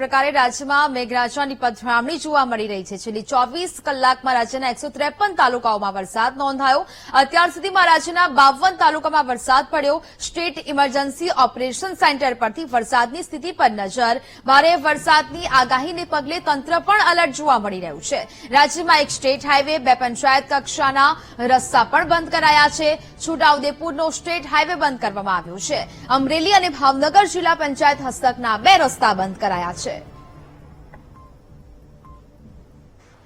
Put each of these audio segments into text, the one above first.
પ્રકારે રાજ્યમાં મેઘરાજાની પધરામણી જોવા મળી રહી છે. છેલ્લી ચોવીસ કલાકમાં રાજ્યના એકસો તાલુકાઓમાં વરસાદ નોંધાયો. અત્યાર સુધીમાં રાજ્યના બાવન તાલુકામાં વરસાદ પડ્યો. સ્ટેટ ઇમરજન્સી ઓપરેશન સેન્ટર પરથી વરસાદની સ્થિતિ પર નજર. ભારે વરસાદની આગાહીને પગલે તંત્ર પણ એલર્ટ જોવા મળી રહ્યું છે. રાજ્યમાં એક સ્ટેટ હાઈવે, બે પંચાયત કક્ષાના રસ્તા પણ બંધ કરાયા છે. છોટાઉદેપુરનો સ્ટેટ હાઈવે બંધ કરવામાં આવ્યો છે. અમરેલી અને ભાવનગર જિલ્લા પંચાયત હસ્તકના બે રસ્તા બંધ કરાયા છે.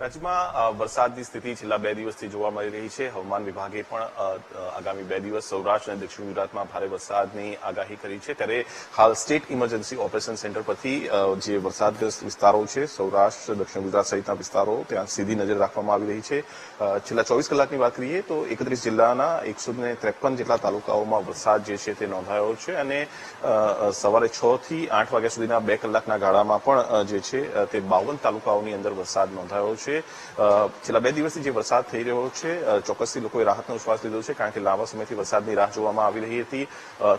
રાજ્યમાં વરસાદની સ્થિતિ છેલ્લા બે દિવસથી જોવા મળી રહી છે. હવામાન વિભાગે પણ આગામી બે દિવસ સૌરાષ્ટ્ર અને દક્ષિણ ગુજરાતમાં ભારે વરસાદની આગાહી કરી છે. ત્યારે હાલ સ્ટેટ ઇમરજન્સી ઓપરેશન સેન્ટર પરથી જે વરસાદગ્રસ્ત વિસ્તારો છે, સૌરાષ્ટ્ર, દક્ષિણ ગુજરાત સહિતના વિસ્તારો, ત્યાં સીધી નજર રાખવામાં આવી રહી છે. છેલ્લા ચોવીસ કલાકની વાત કરીએ તો એકત્રીસ જિલ્લાના એકસો ત્રેપન જેટલા તાલુકાઓમાં વરસાદ જે છે તે નોંધાયો છે અને સવારે છ થી આઠ વાગ્યા સુધીના બે કલાકના ગાળામાં પણ જે છે તે બાવન તાલુકાઓની અંદર વરસાદ નોંધાયો છે અ, છેલ્લા બે દિવસથી જે વરસાદ થઈ રહ્યો છે ચોક્કસથી લોકોએ રાહતનો શ્વાસ લીધો છે કારણ કે લાંબા સમયથી વરસાદની રાહ જોવામાં આવી રહી હતી.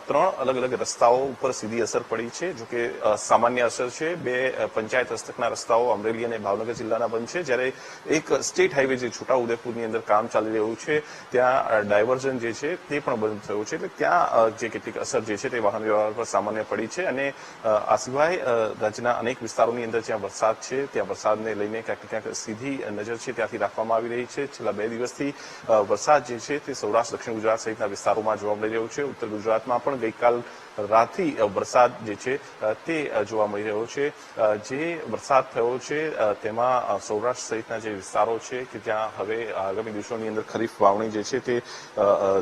ત્રણ અલગ અલગ રસ્તાઓ ઉપર સીધી અસર પડી છે જો કે સામાન્ય અસર છે. બે પંચાયત હસ્તકના રસ્તાઓ અમરેલી અને ભાવનગર જિલ્લાના બંધ છે. જ્યારે એક સ્ટેટ હાઈવે જે છોટા ઉદેપુરની અંદર કામ ચાલી રહ્યું છે ત્યાં ડાયવર્ઝન જે છે તે પણ બંધ થયું છે. એટલે ત્યાં જે કેટલીક અસર જે છે તે વાહન વ્યવહાર પર સામાન્ય પડી છે અને આ સિવાય રાજ્યના અનેક વિસ્તારોની અંદર જ્યાં વરસાદ છે ત્યાં વરસાદને લઈને ક્યાંક ક્યાંક સીધી નજર છે ત્યાંથી રાખવામાં આવી રહી છે. છેલ્લા બે દિવસથી વરસાદ જે છે તે સૌરાષ્ટ્ર, દક્ષિણ ગુજરાત સહિતના વિસ્તારોમાં જોવા મળી રહ્યો છે. ઉત્તર ગુજરાતમાં પણ ગઈકાલ રાતથી વરસાદ જે છે તે જોવા મળી રહ્યો છે. જે વરસાદ થયો છે તેમાં સૌરાષ્ટ્ર સહિતના જે વિસ્તારો છે કે ત્યાં હવે આગામી દિવસોની અંદર ખરીફ વાવણી જે છે તે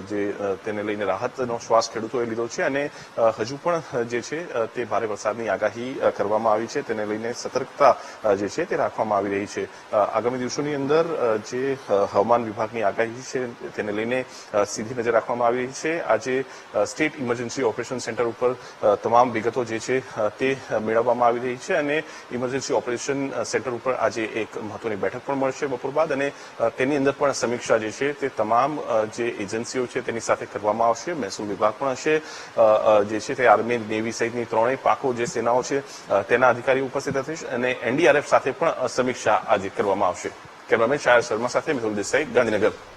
જે તેને લઈને રાહતનો શ્વાસ ખેડૂતોએ લીધો છે અને હજુ પણ જે છે તે ભારે વરસાદની આગાહી કરવામાં આવી છે. તેને લઈને સતર્કતા જે છે તે રાખવામાં આવી રહી છે. આગામી દિવસોની અંદર જે હવામાન વિભાગની આગાહી છે તેને લઈને સીધી નજર રાખવામાં આવી છે. આજે સ્ટેટ ઇમરજન્સી ઓપરેશન સેન્ટર ઉપર તમામ વિગતો જે છે તે મેળવવામાં આવી રહી છે અને ઇમરજન્સી ઓપરેશન સેન્ટર ઉપર આજે એક મહત્વની બેઠક પણ મળશે બપોર બાદ અને તેની અંદર પણ સમીક્ષા જે છે તે તમામ જે એજન્સીઓ છે તેની સાથે કરવામાં આવશે. મહેસૂલ વિભાગ પણ હશે. જે છે તે આર્મી, નેવી સહિતની ત્રણેય પાકો જે સેનાઓ છે તેના અધિકારીઓ ઉપસ્થિત હશે અને એનડીઆરએફ સાથે પણ સમીક્ષા આજે કરવામાં આવશે કેમેરામેન શાયર શર્મા સાથે મેહુલ દેસાઈ ગાંધીનગર